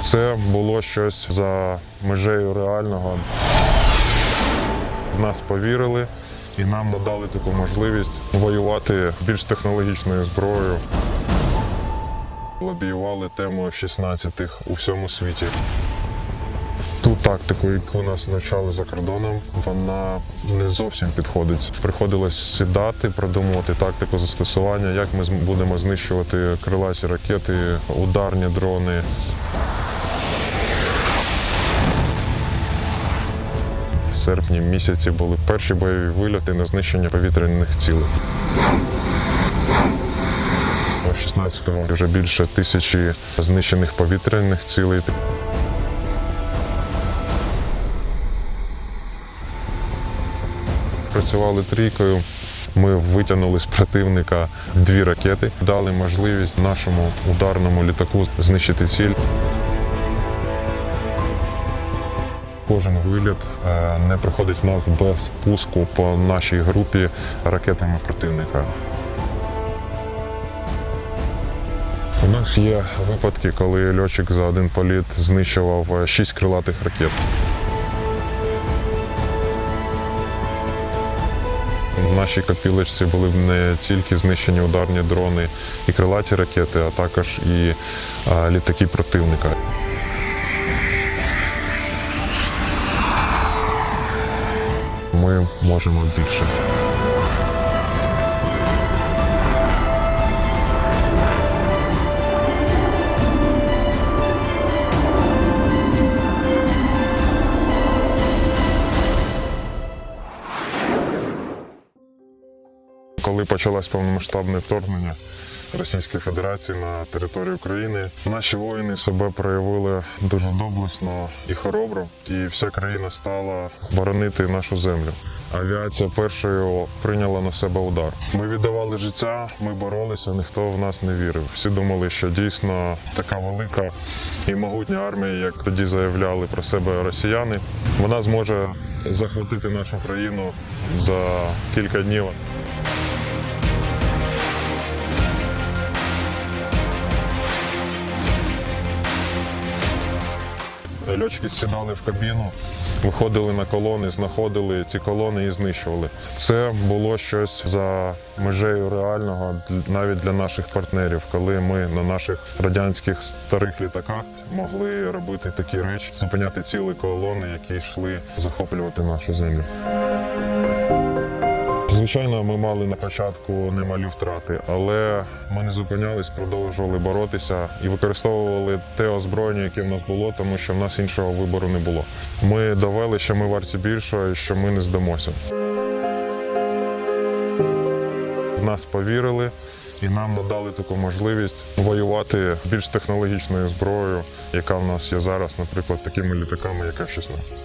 Це було щось за межею реального. Нас повірили і нам надали таку можливість воювати більш технологічною зброєю. Лобіювали тему F-16 у всьому світі. Ту тактику, яку нас навчали за кордоном, вона не зовсім підходить. Приходилось сідати, продумувати тактику застосування, як ми будемо знищувати крилаті ракети, ударні дрони. Серпні місяці були перші бойові вильоти на знищення повітряних цілей. У 16-му вже більше тисячі знищених повітряних цілей. Працювали трійкою. Ми витягнули з противника дві ракети, дали можливість нашому ударному літаку знищити ціль. Кожен виліт е, не проходить в нас без пуску по нашій групі ракетами противника. У нас є випадки, коли льотчик за один політ знищував е, шість крилатих ракет. В нашій копілочці були б не тільки знищені ударні дрони і крилаті ракети, а також і е, літаки противника. Ми можемо більше. Коли почалось повномасштабне вторгнення Російської Федерації на територію України, наші воїни себе проявили дуже доблесно і хоробро, і вся країна стала боронити нашу землю. Авіація першою прийняла на себе удар. Ми віддавали життя, ми боролися, ніхто в нас не вірив. Всі думали, що дійсно така велика і могутня армія, як тоді заявляли про себе росіяни, вона зможе захватити нашу країну за кілька днів. Льотчики сідали в кабіну, виходили на колони, знаходили ці колони і знищували. Це було щось за межею реального навіть для наших партнерів, коли ми на наших радянських старих літаках могли робити такі речі, зупиняти цілі колони, які йшли захоплювати нашу землю. Звичайно, ми мали на початку немалі втрати, але ми не зупинялись, продовжували боротися і використовували те озброєння, яке в нас було, тому що в нас іншого вибору не було. Ми довели, що ми варті більшого і що ми не здамося. В нас повірили і нам надали таку можливість воювати більш технологічною зброєю, яка в нас є зараз, наприклад, такими літаками, як F-16.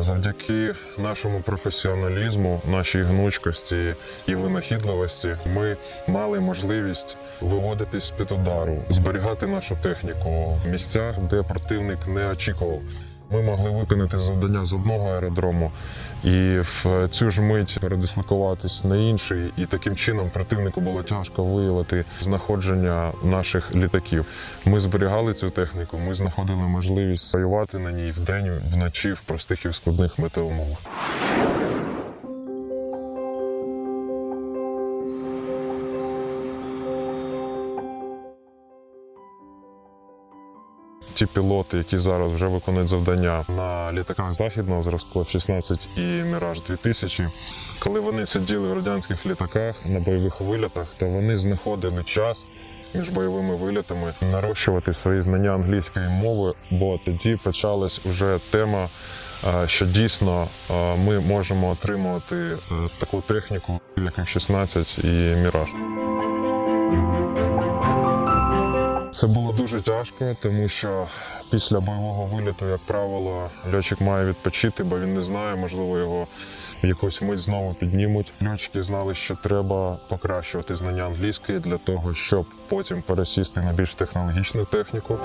Завдяки нашому професіоналізму, нашій гнучкості і винахідливості ми мали можливість виводитись з під удару, зберігати нашу техніку в місцях, де противник не очікував. Ми могли виконати завдання з одного аеродрому і в цю ж мить передислокуватись на інший, і таким чином противнику було тяжко виявити знаходження наших літаків. Ми зберігали цю техніку, ми знаходили можливість воювати на ній вдень, вночі, в простих і в складних метеоумовах. Ті пілоти, які зараз вже виконують завдання на літаках західного зразку F-16 і Міраж 2000, коли вони сиділи в радянських літаках на бойових вильотах, то вони знаходили час між бойовими вильотами нарощувати свої знання англійської мови, бо тоді почалась вже тема, е, що дійсно е, ми можемо отримувати е, таку техніку, як F-16 і Міраж. Це було дуже тяжко, тому що після бойового виліту, як правило, льотчик має відпочити, бо він не знає, можливо, його в якусь мить знову піднімуть. Льотчики знали, що треба покращувати знання англійської для того, щоб потім пересісти на більш технологічну техніку.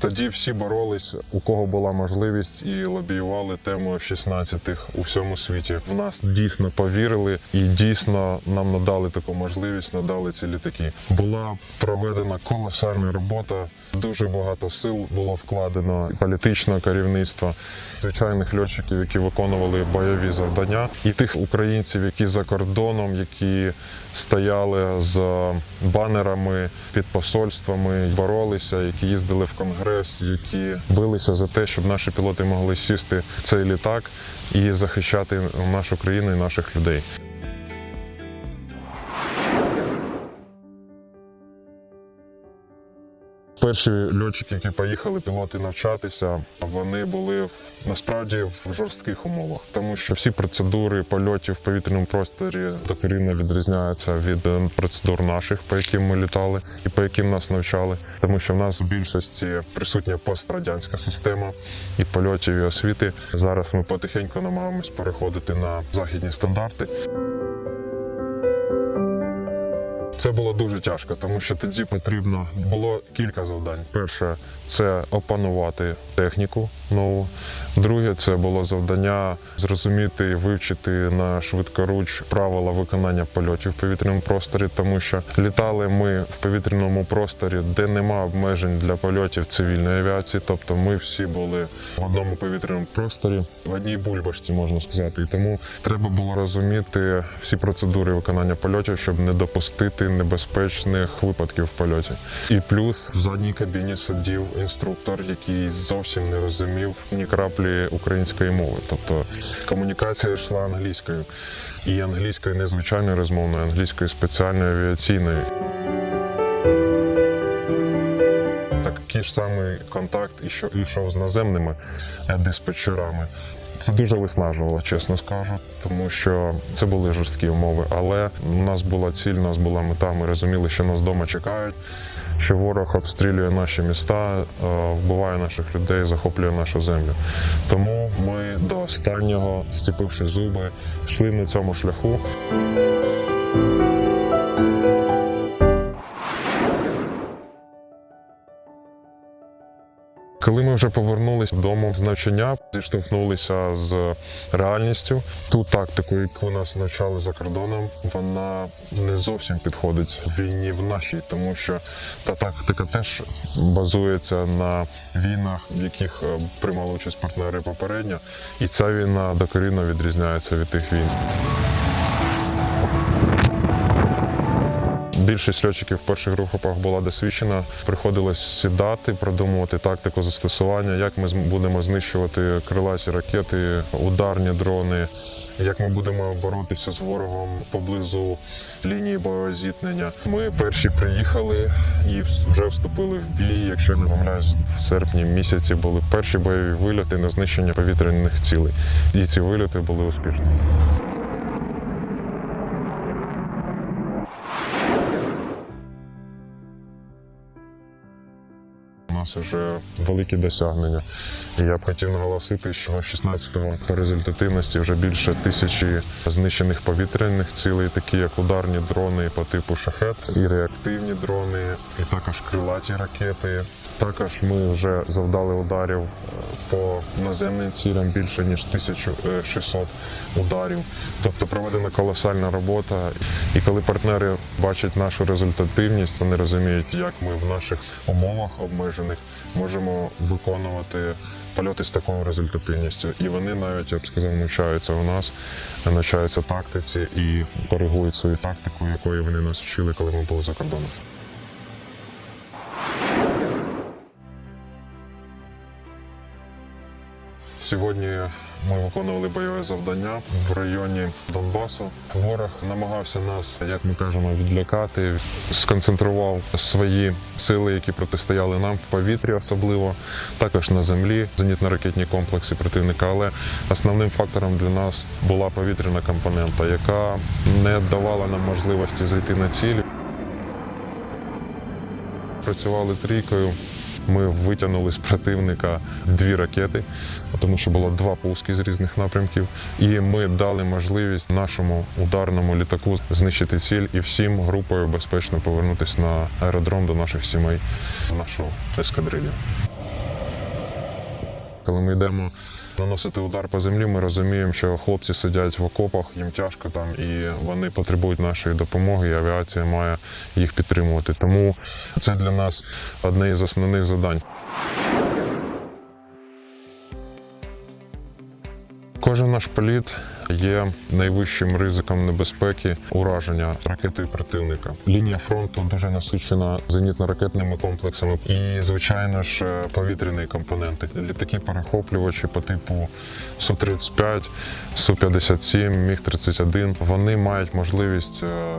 Тоді всі боролись, у кого була можливість, і лобіювали тему F-16 у всьому світі. В нас дійсно повірили і дійсно нам надали таку можливість, надали ці літаки. Була проведена колосальна робота. Дуже багато сил було вкладено політичного керівництва, звичайних льотчиків, які виконували бойові завдання, і тих українців, які за кордоном, які стояли з банерами під посольствами, боролися, які їздили в конгрес, які билися за те, щоб наші пілоти могли сісти в цей літак і захищати нашу країну і наших людей. Перші льотчики, які поїхали пілоти навчатися, вони були насправді в жорстких умовах, тому що всі процедури польотів в повітряному просторі докорінно відрізняються від е, процедур наших, по яким ми літали і по яким нас навчали, тому що в нас в більшості присутня пострадянська система і польотів і освіти. Зараз ми потихеньку намагаємось переходити на західні стандарти. Це було дуже тяжко, тому що тоді потрібно було кілька завдань. Перше це опанувати техніку нову. Друге, це було завдання зрозуміти і вивчити на швидкоруч правила виконання польотів в повітряному просторі, тому що літали ми в повітряному просторі, де нема обмежень для польотів цивільної авіації. Тобто ми всі були в одному повітряному просторі, в одній бульбашці, можна сказати. І тому треба було розуміти всі процедури виконання польотів, щоб не допустити небезпечних випадків в польоті. І плюс в задній кабіні сидів інструктор, який зовсім не розумів ні краплі української мови. Тобто комунікація йшла англійською. І англійською не звичайною розмовною, англійською спеціальною авіаційною. Такий ж самий контакт і що йшов з наземними е, диспетчерами. Це дуже виснажувало, чесно скажу, тому що це були жорсткі умови. Але у нас була ціль, у нас була мета. Ми розуміли, що нас вдома чекають, що ворог обстрілює наші міста, е, вбиває наших людей, захоплює нашу землю. Тому ми до останнього, зціпивши зуби, йшли на цьому шляху. Коли ми вже повернулися додому з навчання, зіштовхнулися з реальністю. Ту тактику, яку нас навчали за кордоном, вона не зовсім підходить війні в нашій, тому що та тактика теж базується на війнах, в яких е, приймали участь партнери попередньо, і ця війна докорінно відрізняється від тих війн. Більшість льотчиків в перших групах була досвідчена. Приходилось сідати, продумувати тактику застосування, як ми будемо знищувати крилаті ракети, ударні дрони, як ми будемо боротися з ворогом поблизу лінії бойового зіткнення. Ми перші приїхали і вже вступили в бій. Якщо не помиляюсь, в серпні місяці були перші бойові вильоти на знищення повітряних цілей. І ці вильоти були успішні. Нас вже великі досягнення. І я б хотів наголосити, що 16-го по результативності вже більше тисячі знищених повітряних цілей, такі як ударні дрони по типу шахет, і реактивні дрони, і також крилаті ракети. Також ми вже завдали ударів е, по наземним цілям більше ніж 1600 ударів. Тобто проведена колосальна робота. І коли партнери бачать нашу результативність, вони розуміють, як ми в наших умовах обмежених можемо виконувати польоти з такою результативністю. І вони навіть, я б сказав, навчаються у нас, навчаються тактиці і коригують свою тактику, якої вони нас вчили, коли ми були за кордоном. Сьогодні ми виконували бойове завдання в районі Донбасу. Ворог намагався нас, як ми кажемо, відлякати, сконцентрував свої сили, які протистояли нам в повітрі, особливо також на землі, зенітно-ракетні комплекси противника. Але основним фактором для нас була повітряна компонента, яка не давала нам можливості зайти на ціль. Працювали трійкою. Ми витягнули з противника дві ракети, тому що було два пуски з різних напрямків. І ми дали можливість нашому ударному літаку знищити ціль і всім групою безпечно повернутися на аеродром до наших сімей, нашого нашу коли ми йдемо наносити удар по землі, ми розуміємо, що хлопці сидять в окопах, їм тяжко там, і вони потребують нашої допомоги, і авіація має їх підтримувати. Тому це для нас одне із основних завдань. Кожен наш політ є найвищим ризиком небезпеки ураження ракетою противника. Лінія фронту дуже насичена зенітно-ракетними комплексами і, звичайно ж, е, повітряні компоненти. Літаки перехоплювачі по типу Су-35, Су-57, Міг-31. Вони мають можливість е,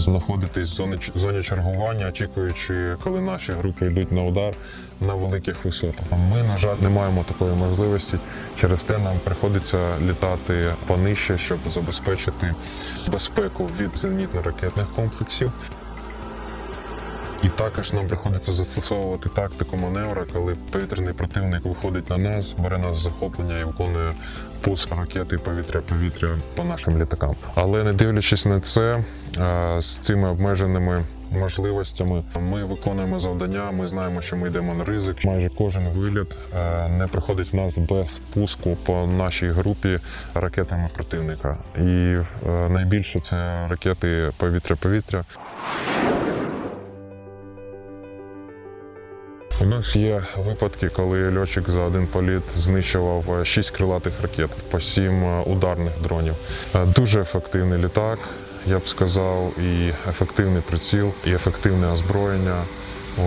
знаходитись в зоні, зоні чергування, очікуючи, коли наші групи йдуть на удар на великих висотах. Ми, на жаль, не маємо такої можливості. Через те нам приходиться літати понижче, щоб забезпечити безпеку від зенітно-ракетних комплексів. І також нам приходиться застосовувати тактику маневра, коли повітряний противник виходить на нас, бере нас захоплення і виконує пуск ракети повітря-повітря по нашим літакам. Але не дивлячись на це, е, з цими обмеженими можливостями ми виконуємо завдання. Ми знаємо, що ми йдемо на ризик. Майже кожен виліт е, не приходить в нас без пуску по нашій групі ракетами противника. І е, найбільше це ракети повітря-повітря. У нас є випадки, коли льотчик за один політ знищував шість крилатих ракет по сім ударних дронів. Е, Дуже ефективний літак, я б сказав, і ефективний приціл, і ефективне озброєння.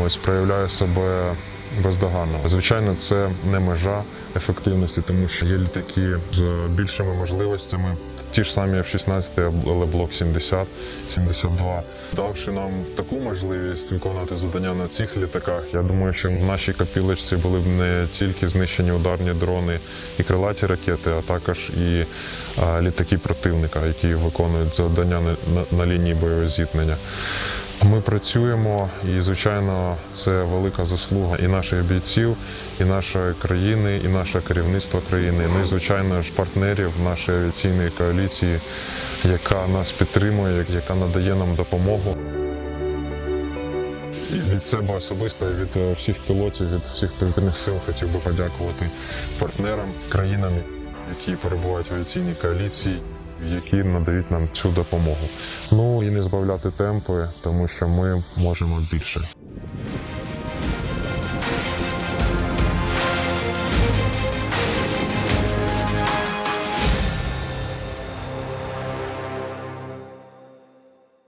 Ось проявляє себе бездоганно. Звичайно, це не межа ефективності, тому що є літаки з більшими можливостями. Ті ж самі F-16, але блок 70, 72. Давши нам таку можливість виконувати завдання на цих літаках, я думаю, що в нашій капілочці були б не тільки знищені ударні дрони і крилаті ракети, а також і літаки противника, які виконують завдання на, лінії бойового зіткнення. Ми працюємо, і звичайно, це велика заслуга і наших бійців, і нашої країни, і нашого керівництва країни. Ну і звичайно ж партнерів нашої авіаційної коаліції, яка нас підтримує, яка надає нам допомогу. Від себе особисто, від е, всіх пілотів, від всіх повітряних сил хотів би подякувати партнерам, країнам, які перебувають в авіаційній коаліції, які надають нам цю допомогу. Ну і не збавляти темпи, тому що ми можемо більше.